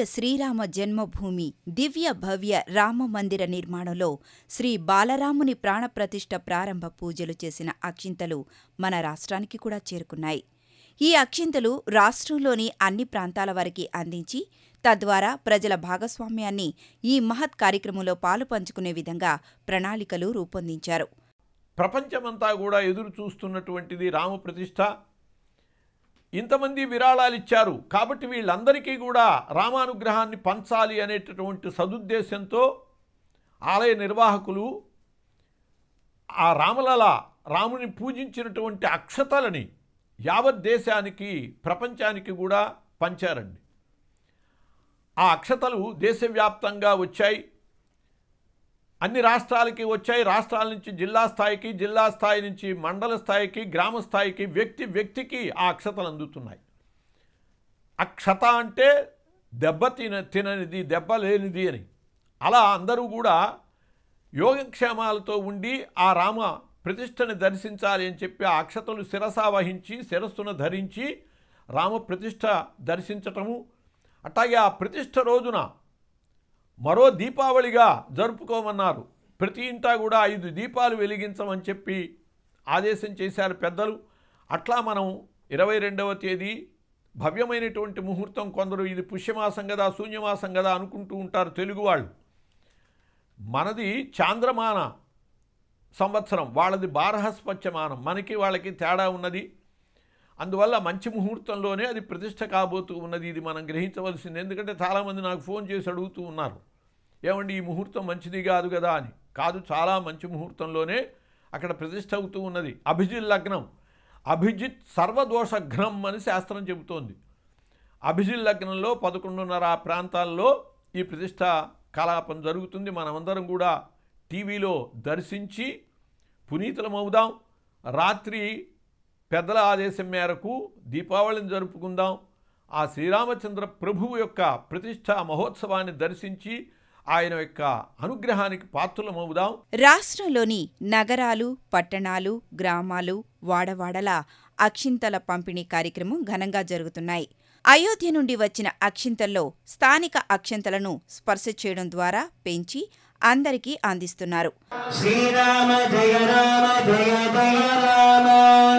అయోధ్య శ్రీరామ జన్మభూమి దివ్య భవ్య రామ మందిర నిర్మాణంలో శ్రీ బాలరాముని ప్రాణప్రతిష్ఠ ప్రారంభ పూజలు చేసిన అక్షింతలు మన రాష్ట్రానికి కూడా చేరుకున్నాయి. ఈ అక్షింతలు రాష్ట్రంలోని అన్ని ప్రాంతాల వారికి అందించి తద్వారా ప్రజల భాగస్వామ్యాన్ని ఈ మహత్ కార్యక్రమంలో పాలు పంచుకునే విధంగా ప్రణాళికలు రూపొందించారు. ప్రపంచమంతా కూడా ఎదురు చూస్తున్నటువంటిది రామ ప్రతిష్ట ఇంతమంది విరాళాలు ఇచ్చారు కాబట్టి వీళ్ళందరికీ కూడా రామానుగ్రహాన్ని పంచాలి అనేటటువంటి సదుద్దేశంతో ఆలయ నిర్వాహకులు ఆ రామలల రాముని పూజించినటువంటి అక్షతలని యావత్ దేశానికి ప్రపంచానికి కూడా పంచారండి. ఆ అక్షతలు దేశవ్యాప్తంగా వచ్చాయి. అన్ని రాష్ట్రాలకి వచ్చాయి. రాష్ట్రాల నుంచి జిల్లా స్థాయికి జిల్లా స్థాయి నుంచి మండల స్థాయికి గ్రామ స్థాయికి వ్యక్తి వ్యక్తికి ఆ అక్షతలు అందుతున్నాయి. అక్షత అంటే దెబ్బ తిన తిననిది దెబ్బ లేనిది అని. అలా అందరూ కూడా యోగక్షేమాలతో ఉండి ఆ రామ ప్రతిష్టని దర్శించాలి అని చెప్పి ఆ అక్షతలు శిరసా వహించి శిరస్సును ధరించి రామ ప్రతిష్ట దర్శించటము. అట్లాగే ఆ ప్రతిష్ట రోజున మరో దీపావళిగా జరుపుకోమన్నారు. ప్రతి ఇంటా కూడా ఐదు దీపాలు వెలిగించమని చెప్పి ఆదేశం చేశారు పెద్దలు. అట్లా మనం ఇరవై రెండవ తేదీ భవ్యమైనటువంటి ముహూర్తం కొందరు ఇది పుష్యమాసం కదా శూన్యమాసం కదా అనుకుంటూ ఉంటారు తెలుగు వాళ్ళు. మనది చాంద్రమాన సంవత్సరం వాళ్ళది బారహస్పత్యమానం. మనకి వాళ్ళకి తేడా ఉన్నది. అందువల్ల మంచి ముహూర్తంలోనే అది ప్రతిష్ట కాబోతూ ఉన్నది. ఇది మనం గ్రహించవలసింది. ఎందుకంటే చాలామంది నాకు ఫోన్ చేసి అడుగుతూ ఉన్నారు. ఏమండి ఈ ముహూర్తం మంచిది కాదు కదా అని. కాదు చాలా మంచి ముహూర్తంలోనే అక్కడ ప్రతిష్ట అవుతూ ఉన్నది. అభిజిత్ లగ్నం. అభిజిత్ సర్వదోషఘ్నం అని శాస్త్రం చెబుతోంది. అభిజిత్ లగ్నంలో పదకొండున్నర ఆ ప్రాంతాల్లో ఈ ప్రతిష్ట కలాపం జరుగుతుంది. మనమందరం కూడా టీవీలో దర్శించి పునీతులమవుదాం రాత్రి పెద్దల ఆదేశం మేరకు దీపావళిని జరుపుకుందాం. ఆ శ్రీరామచంద్ర ప్రభువు యొక్క ప్రతిష్ఠా మహోత్సవాన్ని దర్శించి ఆయన యొక్క అనుగ్రహానికి పాత్రులమవుదాం రాష్ట్రంలోని నగరాలు పట్టణాలు గ్రామాలు వాడవాడల అక్షింతల పంపిణీ కార్యక్రమం ఘనంగా జరుగుతున్నాయి. అయోధ్య నుండి వచ్చిన అక్షింతల్లో స్థానిక అక్షింతలను స్పర్శ చేయడం ద్వారా పెంచి అందరికీ అందిస్తున్నారు. శ్రీరామ జయ రామ జయ జయ రామ.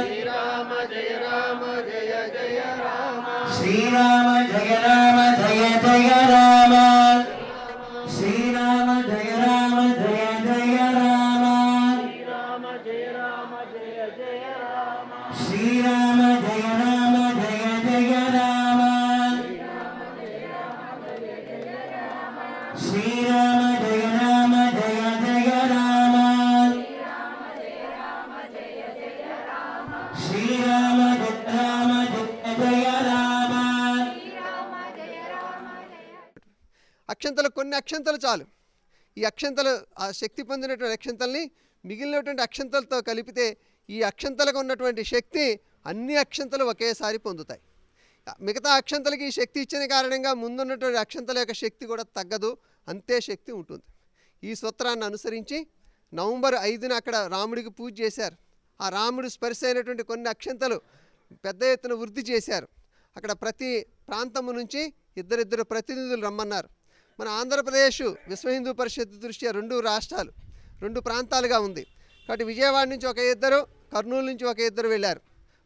శ్రీరామ జయ రామ. జయ జయ రామ. శ్రీరామ అక్షంతలు కొన్ని అక్షంతలు చాలు. ఈ అక్షంతలు ఆ శక్తి పొందినటువంటి అక్షంతల్ని మిగిలినటువంటి అక్షంతలతో కలిపితే ఈ అక్షంతలకు ఉన్నటువంటి శక్తి అన్ని అక్షంతలు ఒకేసారి పొందుతాయి. మిగతా అక్షంతలకి ఈ శక్తి ఇచ్చిన కారణంగా ముందున్నటువంటి అక్షంతల యొక్క శక్తి కూడా తగ్గదు అంతే శక్తి ఉంటుంది. ఈ సూత్రాన్ని అనుసరించి నవంబర్ ఐదున అక్కడ రాముడికి పూజ చేశారు. ఆ రాముడు స్పర్శ అయినటువంటి కొన్ని అక్షంతలు పెద్ద ఎత్తున వృద్ధి చేశారు. అక్కడ ప్రతి ప్రాంతము నుంచి ఇద్దరిద్దరు ప్రతినిధులు రమ్మన్నారు. మన ఆంధ్రప్రదేశ్ విశ్వ హిందూ పరిషత్ దృష్ట్యా రెండు రాష్ట్రాలు రెండు ప్రాంతాలుగా ఉంది. కాబట్టి విజయవాడ నుంచి ఒక ఇద్దరు కర్నూలు నుంచి ఒక ఇద్దరు వెళ్ళారు.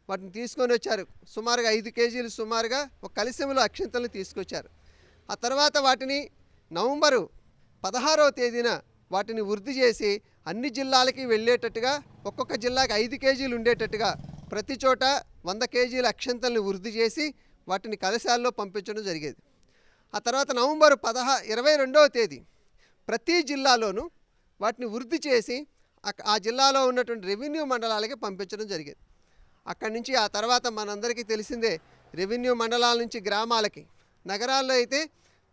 వాటిని తీసుకొని వచ్చారు. సుమారుగా ఐదు కేజీలు సుమారుగా ఒక కలిసెములు అక్షంతలను తీసుకొచ్చారు. ఆ తర్వాత వాటిని నవంబరు పదహారవ తేదీన వాటిని వృద్ధి చేసి అన్ని జిల్లాలకి వెళ్ళేటట్టుగా ఒక్కొక్క జిల్లాకి ఐదు కేజీలు ఉండేటట్టుగా ప్రతి చోట వంద కేజీల అక్షంతల్ని వృద్ధి చేసి వాటిని కలశాల్లో పంపించడం జరిగేది. ఆ తర్వాత నవంబర్ పదహా ఇరవై రెండవ తేదీ ప్రతి జిల్లాలోనూ వాటిని వృద్ధి చేసి ఆ జిల్లాలో ఉన్నటువంటి రెవెన్యూ మండలాలకి పంపించడం జరిగింది. అక్కడి నుంచి ఆ తర్వాత మనందరికీ తెలిసిందే రెవెన్యూ మండలాల నుంచి గ్రామాలకి. నగరాల్లో అయితే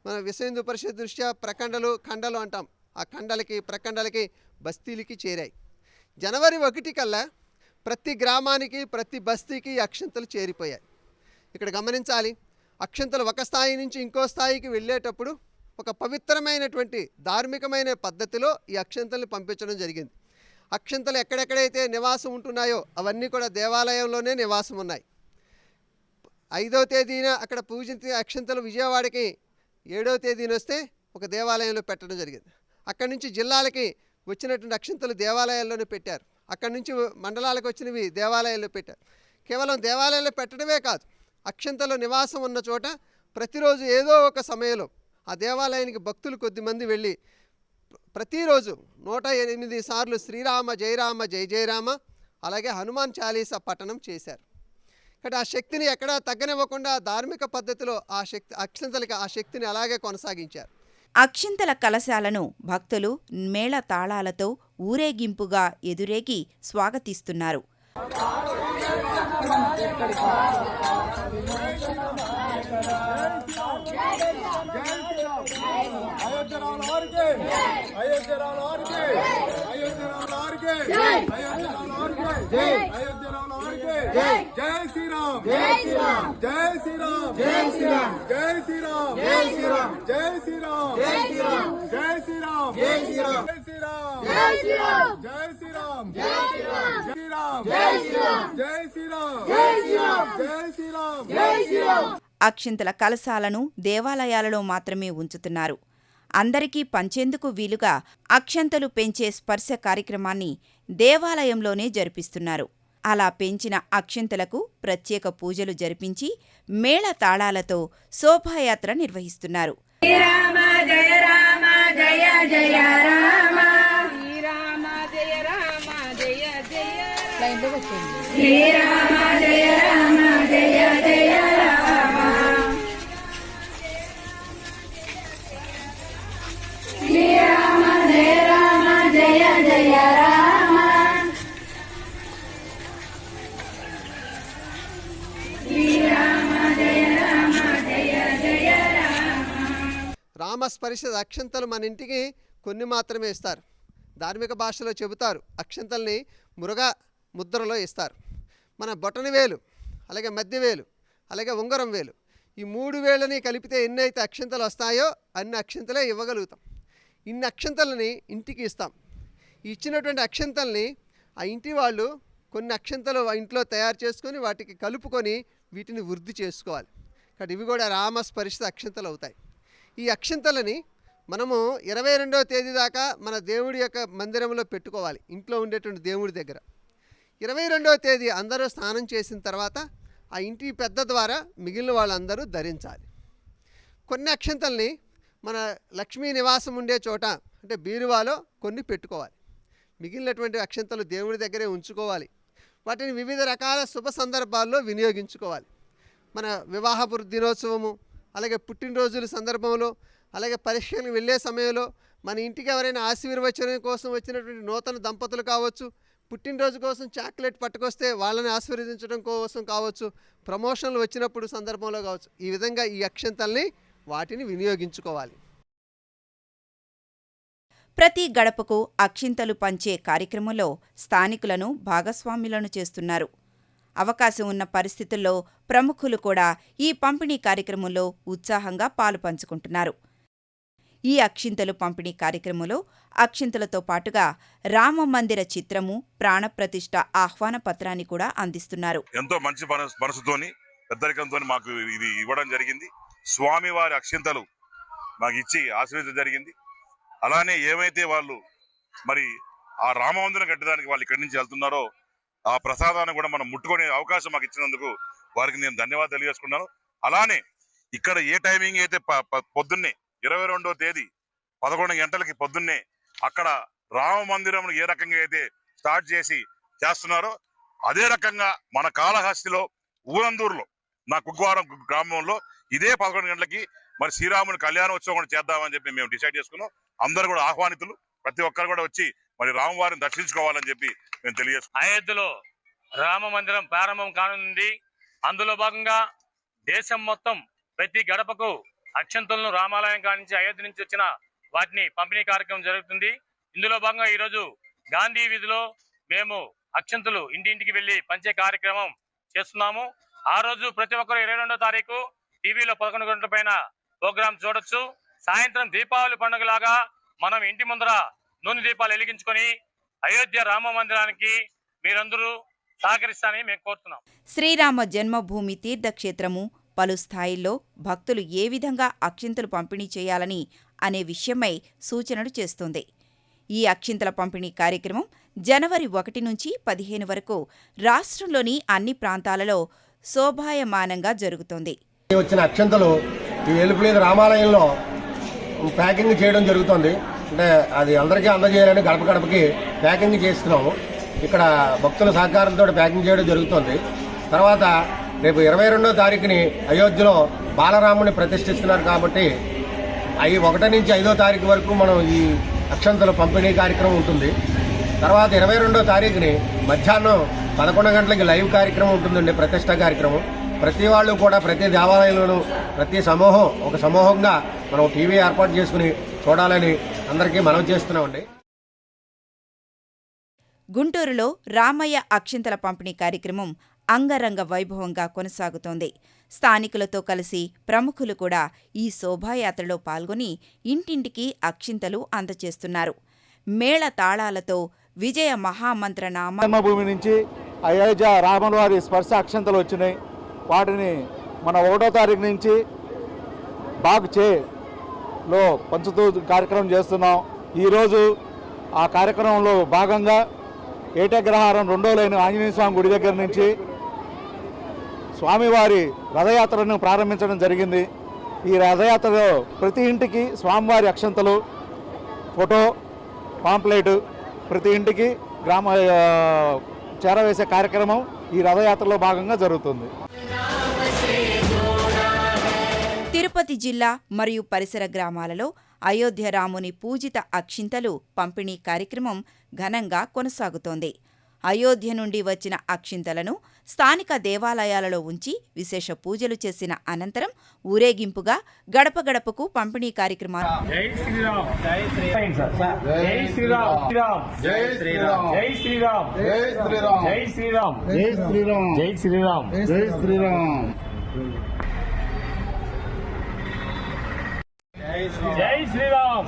మన విశ్వ హిందూ పరిషత్ దృష్ట్యా ప్రఖండలు ఖండలు అంటాం. ఆ ఖండలకి ప్రఖండలకి బస్తీలకి చేరాయి. జనవరి ఒకటి కల్లా ప్రతి గ్రామానికి ప్రతి బస్తీకి అక్షంతలు చేరిపోయాయి. ఇక్కడ గమనించాలి అక్షంతలు ఒక స్థాయి నుంచి ఇంకో స్థాయికి వెళ్ళేటప్పుడు ఒక పవిత్రమైనటువంటి ధార్మికమైన పద్ధతిలో ఈ అక్షంతల్ని పంపించడం జరిగింది. అక్షంతలు ఎక్కడెక్కడైతే నివాసం ఉంటున్నాయో అవన్నీ కూడా దేవాలయంలోనే నివాసం ఉన్నాయి. ఐదవ తేదీన అక్కడ పూజించిన అక్షంతలు విజయవాడకి ఏడవ తేదీన వస్తే ఒక దేవాలయంలో పెట్టడం జరిగింది. అక్కడి నుంచి జిల్లాలకి వచ్చినటువంటి అక్షంతలు దేవాలయాల్లోనే పెట్టారు. అక్కడి నుంచి మండలాలకు వచ్చినవి దేవాలయాల్లో పెట్టారు. కేవలం దేవాలయాల్లో పెట్టడమే కాదు అక్షంతలో నివాసం ఉన్న చోట ప్రతిరోజు ఏదో ఒక సమయంలో ఆ దేవాలయానికి భక్తులు కొద్దిమంది వెళ్ళి ప్రతిరోజు నూట ఎనిమిది సార్లు శ్రీరామ జయరామ జయ జయరామ అలాగే హనుమాన్ చాలీసా పఠనం చేశారు. కాబట్టి ఆ శక్తిని ఎక్కడా తగ్గనివ్వకుండా ధార్మిక పద్ధతిలో ఆ శక్తి అక్షంతలకి ఆ శక్తిని అలాగే కొనసాగించారు. అక్షింతల కలశాలను భక్తులు మేళ తాళాలతో ఊరేగింపుగా ఎదురేగి స్వాగతిస్తున్నారు. అయోధ్య రాముల వారికి అయోధ్య రాముల వారికి అయోధ్య రాముల వారికి అయోధ్య జై శ్రీరామ్ జై శ్రీరామ్ జై శ్రీరామ్ జై శ్రీరామ్ జై శ్రీరామ్ జై శ్రీరామ్ జై శ్రీరామ్ జై శ్రీరామ్ జై శ్రీరామ్ జై శ్రీరామ్ జై శ్రీరామ్ జై శ్రీరామ్ జై శ్రీరామ్ జై శ్రీరామ్ జై శ్రీరామ్ జై శ్రీరామ్ జై శ్రీరామ్ జై శ్రీరామ్ అక్షింతల కలశాలను దేవాలయాలలో మాత్రమే ఉంచుతున్నారు అందరికీ పంచేందుకు వీలుగా అక్షంతలు పెంచే స్పర్శ కార్యక్రమాన్ని దేవాలయంలోనే జరిపిస్తున్నారు అలా పెంచిన అక్షంతలకు ప్రత్యేక పూజలు జరిపించి మేళ తాళాలతో శోభాయాత్ర నిర్వహిస్తున్నారు. జయ జయ రామస్పర్శ అక్షంతలు మన ఇంటికి కొన్ని మాత్రమే ఇస్తారు. ధార్మిక భాషలో చెబుతారు అక్షంతల్ని మురుగా ముద్రలో ఇస్తారు. మన బొటని వేలు అలాగే మధ్య వేలు అలాగే ఉంగరం వేలు ఈ మూడు వేళ్ళని కలిపితే ఎన్నైతే అక్షంతలు వస్తాయో అన్ని అక్షంతలే ఇవ్వగలుగుతాం. ఇన్ని అక్షంతలని ఇంటికి ఇస్తాం. ఇచ్చినటువంటి అక్షంతల్ని ఆ ఇంటి వాళ్ళు కొన్ని అక్షంతలు ఇంట్లో తయారు చేసుకొని వాటికి కలుపుకొని వీటిని వృద్ధి చేసుకోవాలి. కాబట్టి ఇవి కూడా రామస్పరిశ అక్షంతలు అవుతాయి. ఈ అక్షంతలని మనము ఇరవై రెండవ తేదీ దాకా మన దేవుడి యొక్క మందిరంలో పెట్టుకోవాలి ఇంట్లో ఉండేటువంటి దేవుడి దగ్గర. ఇరవై రెండవ తేదీ అందరూ స్నానం చేసిన తర్వాత ఆ ఇంటి పెద్ద ద్వారా మిగిలిన వాళ్ళందరూ ధరించాలి. కొన్ని అక్షంతల్ని మన లక్ష్మీ నివాసం ఉండే చోట అంటే బీరువాలో కొన్ని పెట్టుకోవాలి. మిగిలినటువంటి అక్షంతలు దేవుడి దగ్గరే ఉంచుకోవాలి. వాటిని వివిధ రకాల శుభ సందర్భాల్లో వినియోగించుకోవాలి. మన వివాహపు దినోత్సవము అలాగే పుట్టినరోజుల సందర్భంలో అలాగే పరీక్షలకు వెళ్ళే సమయంలో మన ఇంటికి ఎవరైనా ఆశీర్వచనం కోసం వచ్చినటువంటి నూతన దంపతులు కావచ్చు పుట్టినరోజు కోసం చాక్లెట్ పట్టుకొస్తే వాళ్ళని ఆశీర్వదించడం కోసం కావచ్చు ప్రమోషన్లు వచ్చినప్పుడు సందర్భంలో కావచ్చు ఈ విధంగా ఈ అక్షంతల్ని వాటిని వినియోగించుకోవాలి. ప్రతి గడపకు అక్షింతలు పంచే కార్యక్రమంలో స్థానికులను భాగస్వాములను చేస్తున్నారు. అవకాశం ఉన్న పరిస్థితుల్లో ప్రముఖులు కూడా ఈ పంపిణీ కార్యక్రమంలో ఉత్సాహంగా పాలు పంచుకుంటున్నారు. ఈ అక్షింతలు పంపిణీ కార్యక్రమంలో అక్షింతలతో పాటుగా రామ మందిర చిత్రము ప్రాణప్రతిష్ఠ ఆహ్వాన పత్రాన్ని కూడా అందిస్తున్నారు. ఎంతో మంచి మనసు మనసుతోని పెద్దరికంతో మాకు ఇది ఇవ్వడం జరిగింది. స్వామివారి అక్షింతలు మాకు ఇచ్చి ఆశీర్వదించడం జరిగింది. అలానే ఏమైతే వాళ్ళు మరి ఆ రామమందిరం కట్టడానికి వాళ్ళు ఇక్కడి నుంచి వెళ్తున్నారో ఆ ప్రసాదాన్ని కూడా మనం ముట్టుకునే అవకాశం మాకు ఇచ్చినందుకు వారికి నేను ధన్యవాదాలు తెలియజేసుకున్నాను అలానే ఇక్కడ ఏ టైమింగ్ అయితే ప- పొద్దున్నే ఇరవై రెండో తేదీ పదకొండు గంటలకి పొద్దున్నే అక్కడ రామ మందిరం ఏ రకంగా అయితే స్టార్ట్ చేసి చేస్తున్నారో అదే రకంగా మన కాళహస్తిలో ఊరందూరులో నా కుగ్వారం గ్రామంలో ఇదే పదకొండు గంటలకి మరి శ్రీరాముని కళ్యాణోత్సవం కూడా చేద్దామని చెప్పి మేము డిసైడ్ చేసుకున్నాం. అందరూ కూడా ఆహ్వానితులు. ప్రతి ఒక్కరు కూడా వచ్చి మరి రామవారిని దర్శించుకోవాలని చెప్పి మేము తెలియజేసుకున్నాం. అయోధ్యలో రామ మందిరం ప్రారంభం కానుంది. అందులో భాగంగా దేశం మొత్తం ప్రతి గడపకు అక్షంతులను రామాలయం కానించి అయోధ్య నుంచి వచ్చిన వాటిని పంపిణీ కార్యక్రమం జరుగుతుంది. ఇందులో భాగంగా ఈరోజు గాంధీ వీధిలో మేము అక్షంతులు ఇంటింటికి వెళ్ళి పంచే కార్యక్రమం చేస్తున్నాము. ఆ రోజు ప్రతి ఒక్కరు ఇరవై రెండో తారీఖు టీవీలో పదకొండు గంటల పైన ప్రోగ్రాం చూడొచ్చు. సాయంత్రం దీపావళి పండుగలాగా మనం ఇంటి ముందర నూనె దీపాలు వెలిగించుకొని అయోధ్య రామ మందిరానికి మీరందరూ సహకరిస్తారని మేము కోరుతున్నాం. శ్రీరామ జన్మభూమి తీర్థక్షేత్రము పలు స్థాయిల్లో భక్తులు ఏ విధంగా అక్షింతలు పంపిణీ చేయాలని అనే విషయమై సూచనలు చేస్తోంది. ఈ అక్షింతల పంపిణీ కార్యక్రమం జనవరి ఒకటి నుంచి పదిహేను వరకు రాష్ట్రంలోని అన్ని ప్రాంతాలలో శోభాయమానంగా జరుగుతోంది. వచ్చిన అక్షంతలు ఈ వెలుపులేదు రామాలయంలో ప్యాకింగ్ చేయడం జరుగుతుంది. అంటే అది అందరికీ అందజేయాలని గడప గడపకి ప్యాకింగ్ చేస్తున్నాము. ఇక్కడ భక్తుల సహకారంతో ప్యాకింగ్ చేయడం జరుగుతుంది. తర్వాత రేపు ఇరవై రెండో తారీఖుని అయోధ్యలో బాలరాముని ప్రతిష్ఠిస్తున్నారు కాబట్టి అవి ఒకటి నుంచి ఐదో తారీఖు వరకు మనం ఈ అక్షంతల పంపిణీ కార్యక్రమం ఉంటుంది. తర్వాత ఇరవై రెండో తారీఖుని మధ్యాహ్నం పదకొండు గంటలకి లైవ్ కార్యక్రమం ఉంటుందండి ప్రతిష్ట కార్యక్రమం. ప్రతి వాళ్ళు కూడా ప్రతి దేవాలయంలోనూ ప్రతి సమూహం ఒక సమూహంగా మనం టీవీ ఏర్పాటు చేసుకుని చూడాలని అందరికీ మనం చేస్తున్నామండి. గుంటూరులో రామయ్య అక్షింతల పంపిణీ కార్యక్రమం అంగరంగ వైభవంగా కొనసాగుతోంది. స్థానికులతో కలిసి ప్రముఖులు కూడా ఈ శోభాయాత్రలో పాల్గొని ఇంటింటికి అక్షింతలు అందజేస్తున్నారు. మేళ తాళాలతో విజయ మహామంత్ర నామభూమి నుంచి అయోధ్య రాముల వారి స్పర్శ అక్షంతలు వచ్చినాయి. వాటిని మన ఒకటో తారీఖు నుంచి బాగ్ చేలో పంచుతూ కార్యక్రమం చేస్తున్నాం. ఈరోజు ఆ కార్యక్రమంలో భాగంగా ఏటగ్రహారం రెండో లైన్ ఆంజనేయ స్వామి గుడి దగ్గర నుంచి స్వామివారి రథయాత్రను ప్రారంభించడం జరిగింది. ఈ రథయాత్రలో ప్రతి ఇంటికి స్వామివారి అక్షంతలు ఫోటో పాంప్లెట్ ప్రతి ఇంటికి గ్రామ చేరవేసే కార్యక్రమం ఈ రథయాత్రలో భాగంగా జరుగుతుంది. తిరుపతి జిల్లా మరియు పరిసర గ్రామాలలో అయోధ్య రాముని పూజిత అక్షింతలు పంపిణీ కార్యక్రమం ఘనంగా కొనసాగుతోంది అయోధ్య నుండి వచ్చిన అక్షింతలను స్థానిక దేవాలయాలలో ఉంచి విశేష పూజలు చేసిన అనంతరం ఊరేగింపుగా గడప గడపకు పంపిణీ కార్యక్రమాలు జై శ్రీరామ్ జై శ్రీరామ్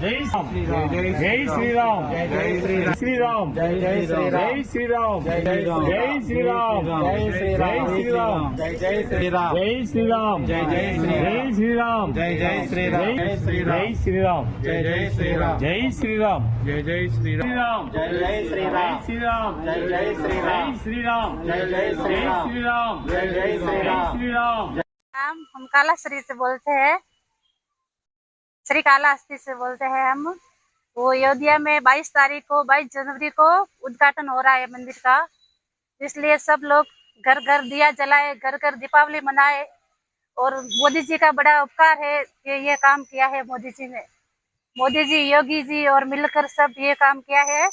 जय जय श्री राम जय श्री राम जय श्री राम जय श्री राम जय श्री राम जय श्री राम जय श्री राम जय श्री राम जय श्री राम जय श्री राम जय श्री राम जय श्री राम जय श्री राम जय श्री राम जय श्री राम जय श्री राम जय श्री राम जय श्री राम जय श्री राम हम जय श्री से बोलते हैं श्री कालाहस्ती से बोलते हैं हम वो अयोध्या में 22 तारीख को 22 जनवरी को उद्घाटन हो रहा है मंदिर का इसलिए सब लोग घर घर दिया जलाए घर घर दीपावली मनाए और मोदी जी का बड़ा उपकार है कि ये काम किया है मोदी जी ने मोदी जी योगी जी और मिलकर सब ये काम किया है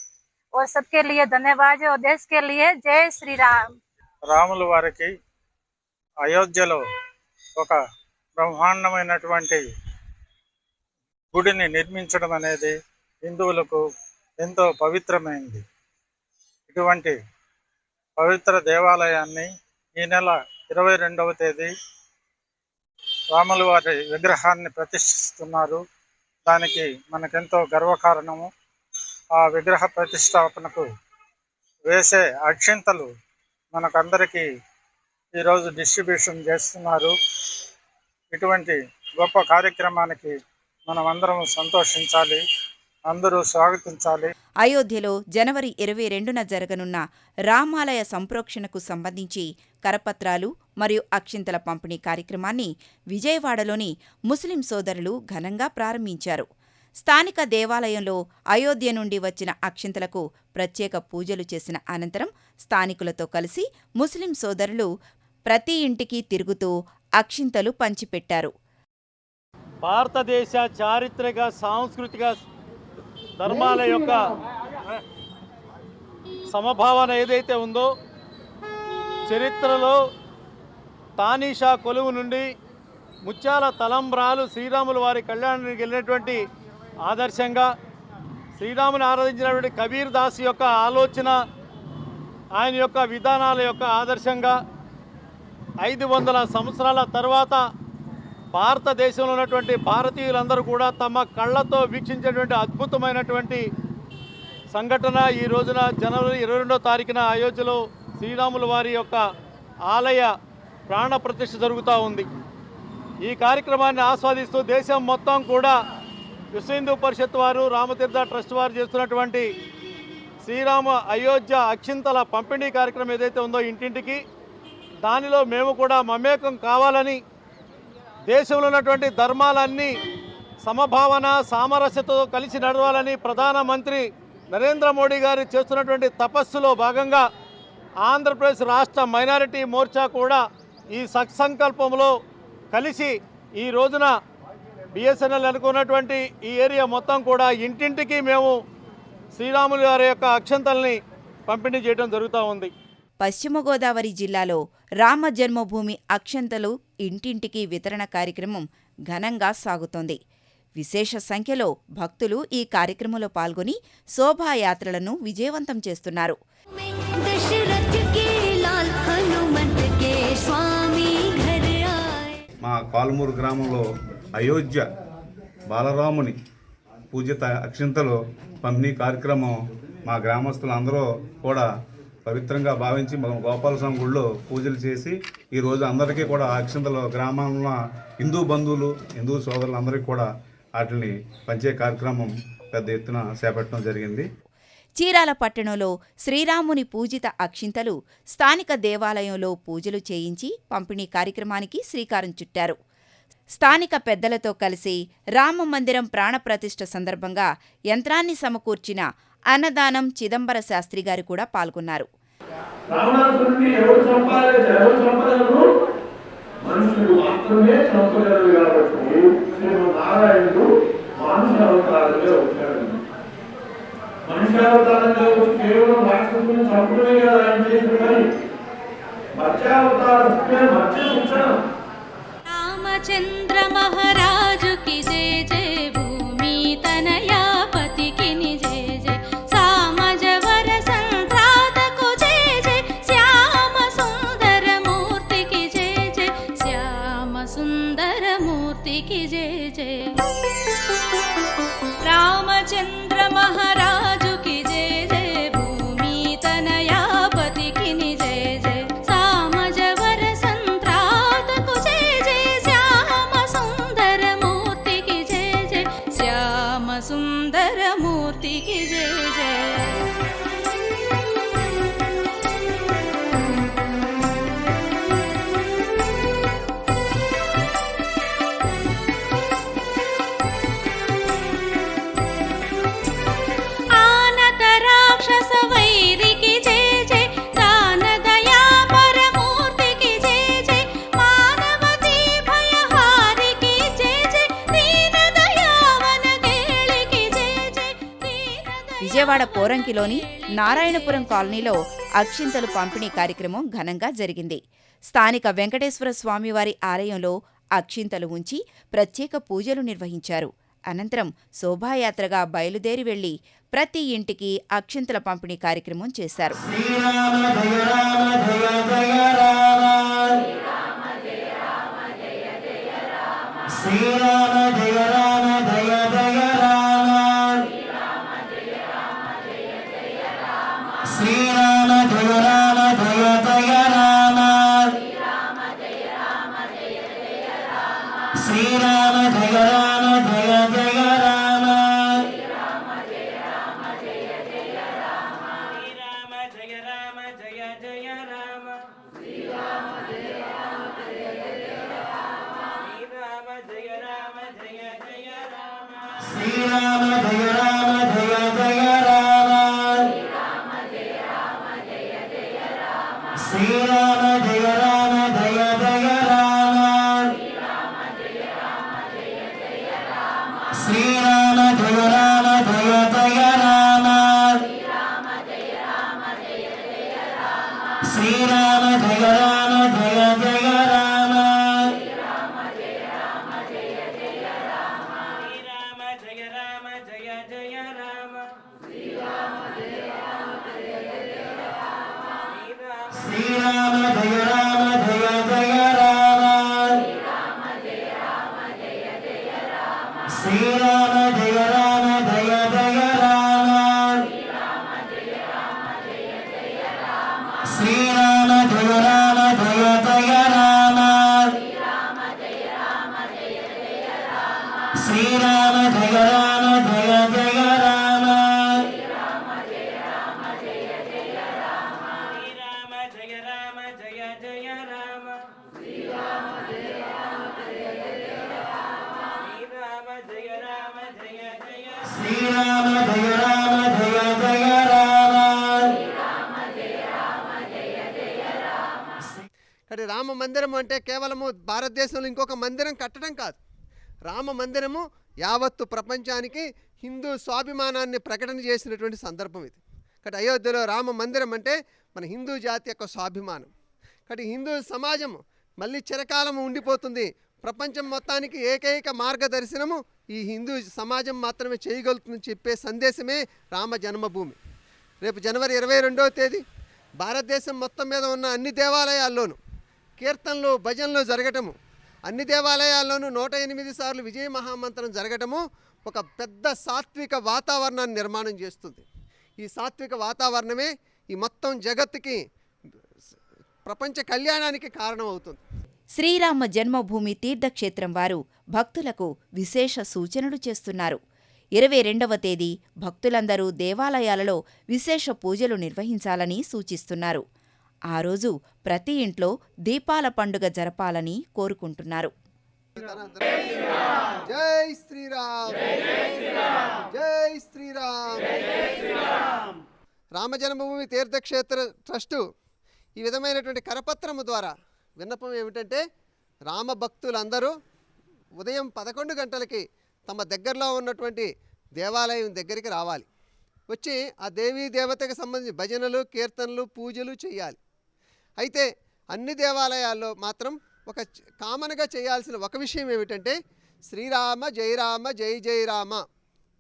और सबके लिए धन्यवाद और देश के लिए जय श्री राम రాముల వారికి అయోధ్యలో ఒక బ్రహ్మాండమైనటువంటి గుడిని నిర్మించడం అనేది హిందువులకు ఎంతో పవిత్రమైంది. ఇటువంటి పవిత్ర దేవాలయాన్ని ఈ నెల ఇరవై రెండవ తేదీ రాముల వారి విగ్రహాన్ని ప్రతిష్ఠిస్తున్నారు. దానికి మనకెంతో గర్వకారణము. ఆ విగ్రహ ప్రతిష్టాపనకు వేసే అక్షింతలు మనకందరికీ ఈరోజు డిస్ట్రిబ్యూషన్ చేస్తున్నారు. ఇటువంటి గొప్ప కార్యక్రమానికి మనం అందరం సంతోషించాలి అందరూ స్వాగతించాలి. అయోధ్యలో జనవరి ఇరవై రెండున జరగనున్న రామాలయ సంప్రోక్షణకు సంబంధించి కరపత్రాలు మరియు అక్షింతల పంపిణీ కార్యక్రమాన్ని విజయవాడలోని ముస్లిం సోదరులు ఘనంగా ప్రారంభించారు. స్థానిక దేవాలయంలో అయోధ్య నుండి వచ్చిన అక్షింతలకు ప్రత్యేక పూజలు చేసిన అనంతరం స్థానికులతో కలిసి ముస్లిం సోదరులు ప్రతి ఇంటికి తిరుగుతూ అక్షింతలు పంచిపెట్టారు. భారతదేశ చారిత్రక సాంస్కృతిక ధర్మాల యొక్క సమభావన ఏదైతే ఉందో చరిత్రలో తానీషా కొలువు నుండి ముత్యాల తలంబ్రాలు శ్రీరాములు వారి కళ్యాణానికి వెళ్ళినటువంటి ఆదర్శంగా శ్రీరాముని ఆరాధించినటువంటి కబీర్ దాస్ యొక్క ఆలోచన ఆయన యొక్క విధానాల యొక్క ఆదర్శంగా ఐదు వందల సంవత్సరాల తర్వాత భారతదేశంలో ఉన్నటువంటి భారతీయులందరూ కూడా తమ కళ్ళతో వీక్షించేటువంటి అద్భుతమైనటువంటి సంఘటన ఈ రోజున జనవరి ఇరవై రెండో తారీఖున అయోధ్యలో శ్రీరాముల వారి యొక్క ఆలయ ప్రాణ ప్రతిష్ఠ జరుగుతూ ఉంది. ఈ కార్యక్రమాన్ని ఆస్వాదిస్తూ దేశం మొత్తం కూడా విశ్వహిందూ పరిషత్ వారు రామతీర్థ ట్రస్ట్ వారు చేస్తున్నటువంటి శ్రీరామ అయోధ్య అక్షింతల పంపిణీ కార్యక్రమం ఏదైతే ఉందో ఇంటింటికి దానిలో మేము కూడా మమేకం కావాలని దేశంలో ఉన్నటువంటి ధర్మాలన్నీ సమభావన సామరస్యతో కలిసి నడవాలని ప్రధానమంత్రి నరేంద్ర మోడీ గారు చేస్తున్నటువంటి తపస్సులో భాగంగా ఆంధ్రప్రదేశ్ రాష్ట్ర మైనారిటీ మోర్చా కూడా ఈ సత్సంకల్పంలో కలిసి ఈ రోజున బిఎస్ఎన్ఎల్ అనుకున్నటువంటి ఈ ఏరియా మొత్తం కూడా ఇంటింటికి మేము శ్రీరాములు గారి యొక్క అక్షంతల్ని పంపిణీ చేయడం జరుగుతూ ఉంది. పశ్చిమ గోదావరి జిల్లాలో రామ జన్మభూమి అక్షంతలు ఇంటింటికి వితరణ కార్యక్రమం ఘనంగా సాగుతోంది. విశేష సంఖ్యలో భక్తులు ఈ కార్యక్రమంలో పాల్గొని శోభాయాత్రలను విజయవంతం చేస్తున్నారు. మా కాలుమూరు గ్రామంలో అయోధ్య బాలరాముని పూజిత అక్షంతలో పంపిణీ కార్యక్రమం మా గ్రామస్తులందరూ కూడా పవిత్రంగా భావించి మనం గోపాలస్వామి గుడిలో పూజలు చేసి ఈరోజు అందరికీ కూడా ఆ అక్షింతలు గ్రామంలో హిందూ బంధువులు హిందూ సోదరులందరికీ కూడా వాటిని పంచే కార్యక్రమం పెద్ద ఎత్తున చేపట్టడం జరిగింది. చీరాల పట్టణంలో శ్రీరాముని పూజిత అక్షింతలు స్థానిక దేవాలయంలో పూజలు చేయించి పంపిణీ కార్యక్రమానికి శ్రీకారం చుట్టారు. స్థానిక పెద్దలతో కలిసి రామ మందిరం ప్రాణప్రతిష్ఠ సందర్భంగా యంత్రాన్ని సమకూర్చిన అన్నదానం చిదంబర శాస్త్రి గారు కూడా పాల్గొన్నారు. రామచంద్ర మహారాజ్ పోరంకిలోని నారాయణపురం కాలనీలో అక్షింతలు పంపిణీ కార్యక్రమం ఘనంగా జరిగింది స్థానిక వెంకటేశ్వర స్వామివారి ఆలయంలో అక్షింతలు ఉంచి ప్రత్యేక పూజలు నిర్వహించారు అనంతరం శోభాయాత్రగా బయలుదేరి వెళ్ళి ప్రతి ఇంటికి అక్షింతల పంపిణీ కార్యక్రమం చేశారు శ్రీరామ శ్రీరామ ధీరా రామ మందిరం అంటే కేవలము భారతదేశంలో ఇంకొక మందిరం కట్టడం కాదు. రామ మందిరము యావత్తు ప్రపంచానికి హిందూ స్వాభిమానాన్ని ప్రకటన చేసినటువంటి సందర్భం ఇది. కాబట్టి అయోధ్యలో రామ మందిరం అంటే మన హిందూ జాతి యొక్క స్వాభిమానం. కాబట్టి హిందూ సమాజము మళ్ళీ చిరకాలము ఉండిపోతుంది. ప్రపంచం మొత్తానికి ఏకైక మార్గదర్శనము ఈ హిందూ సమాజం మాత్రమే చేయగలుగుతుందని చెప్పే సందేశమే రామ జన్మభూమి. రేపు జనవరి ఇరవై రెండవ తేదీ భారతదేశం మొత్తం మీద ఉన్న అన్ని దేవాలయాల్లోనూ కీర్తనలు భజనలు జరగటము. అన్ని దేవాలయాల్లోనూ నూట ఎనిమిది సార్లు విజయ మహామంత్రం జరగటము ఒక పెద్ద సాత్విక వాతావరణాన్ని నిర్మాణం చేస్తుంది. ఈ సాత్విక వాతావరణమే ఈ మొత్తం జగత్తుకి ప్రపంచ కళ్యాణానికి కారణం అవుతుంది శ్రీరామ జన్మభూమి తీర్థక్షేత్రం వారు భక్తులకు విశేష సూచనలు చేస్తున్నారు. ఇరవై రెండవ తేదీ భక్తులందరూ దేవాలయాలలో విశేష పూజలు నిర్వహించాలని సూచిస్తున్నారు. ఆ రోజు ప్రతి ఇంట్లో దీపాల పండుగ జరపాలని కోరుకుంటున్నారు. జై శ్రీరామ్. జై శ్రీరామ్. రామ జన్మభూమి తీర్థక్షేత్ర ట్రస్టు ఈ విధమైనటువంటి కరపత్రము ద్వారా విన్నపం ఏమిటంటే రామ భక్తులందరూ ఉదయం పదకొండు గంటలకి తమ దగ్గరలో ఉన్నటువంటి దేవాలయం దగ్గరికి రావాలి. వచ్చి ఆ దేవీ దేవతకు సంబంధించి భజనలు కీర్తనలు పూజలు చేయాలి. అయితే అన్ని దేవాలయాల్లో మాత్రం ఒక కామన్గా చేయాల్సిన ఒక విషయం ఏమిటంటే శ్రీరామ జయరామ జై జై రామ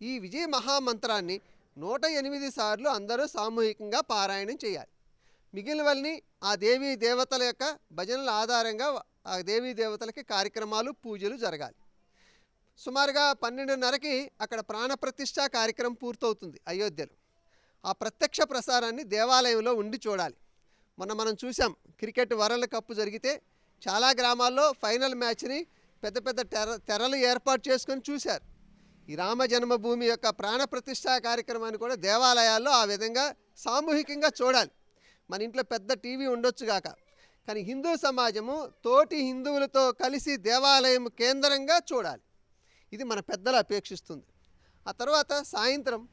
ఈ విజయ మహామంత్రాన్ని నూట ఎనిమిది సార్లు అందరూ సామూహికంగా పారాయణం చేయాలి. మిగిలినవన్నీ ఆ దేవీ దేవతల యొక్క భజనల ఆధారంగా ఆ దేవీ దేవతలకి కార్యక్రమాలు పూజలు జరగాలి. సుమారుగా పన్నెండున్నరకి అక్కడ ప్రాణప్రతిష్ఠ కార్యక్రమం పూర్తవుతుంది అయోధ్యలో. ఆ ప్రత్యక్ష ప్రసారాన్ని దేవాలయంలో ఉండి చూడాలి. మొన్న మనం చూసాం క్రికెట్ వరల్డ్ కప్ జరిగితే చాలా గ్రామాల్లో ఫైనల్ మ్యాచ్ని పెద్ద పెద్ద తెర తెరలు ఏర్పాటు చేసుకొని చూశారు. ఈ రామ జన్మభూమి యొక్క ప్రాణప్రతిష్ఠ కార్యక్రమాన్ని కూడా దేవాలయాల్లో ఆ విధంగా సామూహికంగా చూడాలి. మన ఇంట్లో పెద్ద టీవీ ఉండొచ్చు గాక. కానీ హిందూ సమాజము తోటి హిందువులతో కలిసి దేవాలయం కేంద్రంగా చూడాలి. ఇది మన పెద్దలు అపేక్షిస్తుంది. ఆ తర్వాత సాయంత్రం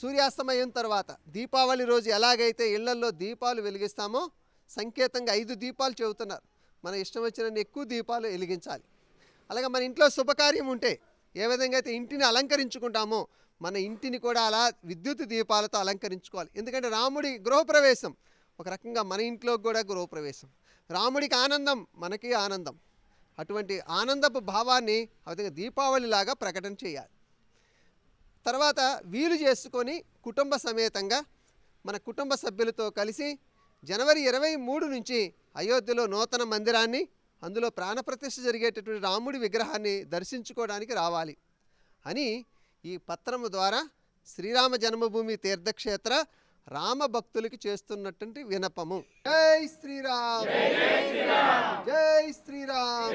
సూర్యాస్తమయం తర్వాత దీపావళి రోజు ఎలాగైతే ఇళ్ళల్లో దీపాలు వెలిగిస్తామో సంకేతంగా ఐదు దీపాలు చెబుతున్నారు. మన ఇష్టం వచ్చినన్ని ఎక్కువ దీపాలు వెలిగించాలి. అలాగే మన ఇంట్లో శుభకార్యం ఉంటే ఏ విధంగా అయితే ఇంటిని అలంకరించుకుంటామో మన ఇంటిని కూడా అలా విద్యుత్ దీపాలతో అలంకరించుకోవాలి. ఎందుకంటే రాముడి గృహప్రవేశం ఒక రకంగా మన ఇంట్లో కూడా గృహప్రవేశం. రాముడికి ఆనందం మనకి ఆనందం. అటువంటి ఆనందపు భావాన్ని ఆ విధంగా దీపావళిలాగా ప్రకటన చేయాలి. తర్వాత వీలు చేసుకొని కుటుంబ సమేతంగా మన కుటుంబ సభ్యులతో కలిసి జనవరి ఇరవై మూడు నుంచి అయోధ్యలో నూతన మందిరాన్ని అందులో ప్రాణప్రతిష్ఠ జరిగేటటువంటి రాముడి విగ్రహాన్ని దర్శించుకోవడానికి రావాలి అని ఈ పత్రము ద్వారా శ్రీరామ జన్మభూమి తీర్థక్షేత్ర రామ భక్తులకి చేస్తున్నటువంటి వినపము. జై శ్రీరామ్! జై శ్రీరామ్!